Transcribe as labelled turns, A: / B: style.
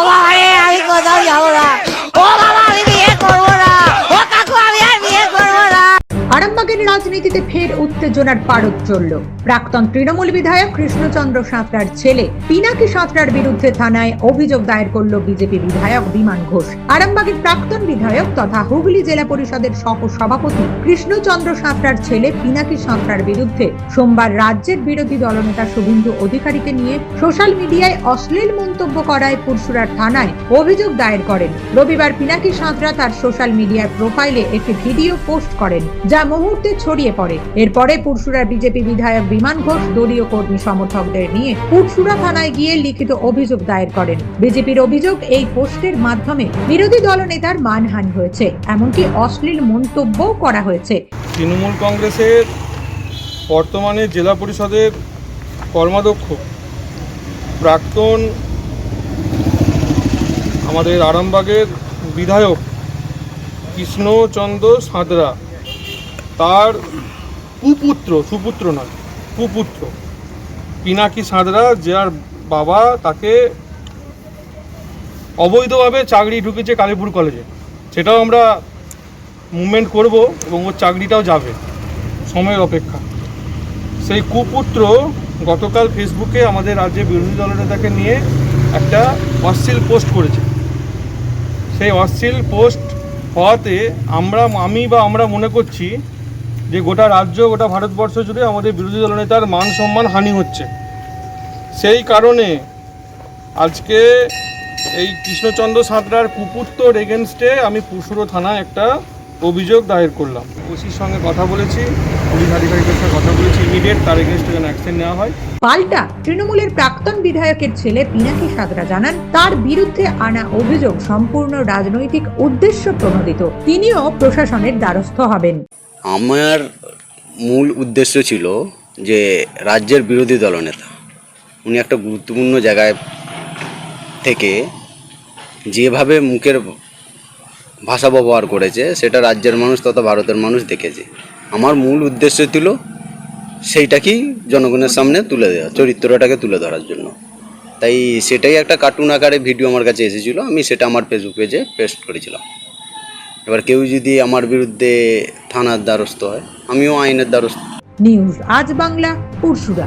A: বাবা রে আমি কোথাও যাব না ও বাবা
B: আরামবাগের রাজনীতিতে ফের উত্তেজনার পারদ চলল। প্রাক্তন তৃণমূল বিধায়ক কৃষ্ণচন্দ্র সাঁতরার ছেলে পিনাকি সাঁতরার বিরুদ্ধে থানায় অভিযোগ দায়ের করল বিজেপি বিধায়ক বিমান ঘোষ। আরামবাগের প্রাক্তন বিধায়ক তথা হুগলি জেলা পরিষদের সহ সভাপতি কৃষ্ণচন্দ্র সাঁতরার ছেলে পিনাকি সাঁতরার বিরুদ্ধে সোমবার রাজ্যের বিরোধী দলনেতা শুভেন্দু অধিকারীকে নিয়ে সোশ্যাল মিডিয়ায় অশ্লীল মন্তব্য করায় পুরসুরার থানায় অভিযোগ দায়ের করেন। রবিবার পিনাকি সাঁতরা তার সোশ্যাল মিডিয়া প্রোফাইলে একটি ভিডিও পোস্ট করেন, যা মুহূর্তে ছড়িয়ে পড়ে। এরপরে পুরসুরার বিজেপি বিধায়ক বিমান ঘোষ, দলীয় কর্মী সমর্থকদের নিয়ে পুরসুরা থানায় গিয়ে লিখিত অভিযোগ দায়ের করেন। বিজেপির অভিযোগ এই পোস্টের মাধ্যমে বিরোধী দলনেতার মানহানি হয়েছে। এমনকি অশ্লীল মন্তব্যও করা হয়েছে।
C: তৃণমূল কংগ্রেসের বর্তমানে জেলা পরিষদের কর্মাধ্যক্ষ, প্রাক্তন আমাদের আরামবাগের বিধায়ক কৃষ্ণচন্দ্র সাঁতরা তার কুপুত্র, সুপুত্র নয়, কুপুত্র। পিনাকি সাঁতরা যার বাবা তাকে অবৈধভাবে চাকরি ঢুকেছে কালীপুর কলেজে। সেটাও আমরা মুভমেন্ট করব এবং ওর চাকরিটাও যাবে সময়ের অপেক্ষা। সেই কুপুত্র গতকাল ফেসবুকে আমাদের রাজ্যে বিরোধী দলনেতাকে নিয়ে একটা অশ্লীল পোস্ট করেছে। সেই অশ্লীল পোস্ট হওয়াতে আমরা, আমি বা আমরা মনে করছি যে গোটা রাজ্য, গোটা ভারতবর্ষ জুড়ে আমাদের বিরোধী দলনেতার মান সম্মান হানি হচ্ছে। সেই কারণে আজকে এই কৃষ্ণচন্দ্র সাঁতরার কুপুত্তর এগেনস্টে আমি পুশুরো থানায় একটা অভিযোগ দায়ের করলাম। ওসির সঙ্গে কথা বলেছি, পুলিশ আধিকারিকের সঙ্গে কথা বলেছি ইমিডিয়েট তার এগেনস্টে যেন অ্যাকশন নেওয়া হয়।
B: পাল্টা তৃণমূলের প্রাক্তন বিধায়কের ছেলে পিনাকি সাঁতরা জানান, তার বিরুদ্ধে আনা অভিযোগ সম্পূর্ণ রাজনৈতিক উদ্দেশ্য প্রণোদিত। তিনিও প্রশাসনের দ্বারস্থ হবেন।
D: আমার মূল উদ্দেশ্য ছিল যে রাজ্যের বিরোধী দলনেতা উনি একটা গুরুত্বপূর্ণ জায়গায় থেকে যেভাবে মুখের ভাষা ব্যবহার করেছে, সেটা রাজ্যের মানুষ তথা ভারতের মানুষ দেখেছে। আমার মূল উদ্দেশ্য ছিল সেইটাকেই জনগণের সামনে তুলে দেওয়া, চরিত্রটাকে তুলে ধরার জন্য। তাই সেটাই একটা কার্টুন আকারে ভিডিও আমার কাছে এসেছিল, আমি সেটা আমার ফেসবুক পেজে পেস্ট করেছিলাম। এবার কেউ যদি আমার বিরুদ্ধে থানার দ্বারস্থ হয়, আমিও আইনের দ্বারস্থ।
B: নিউজ আজ বাংলা পুরসুরা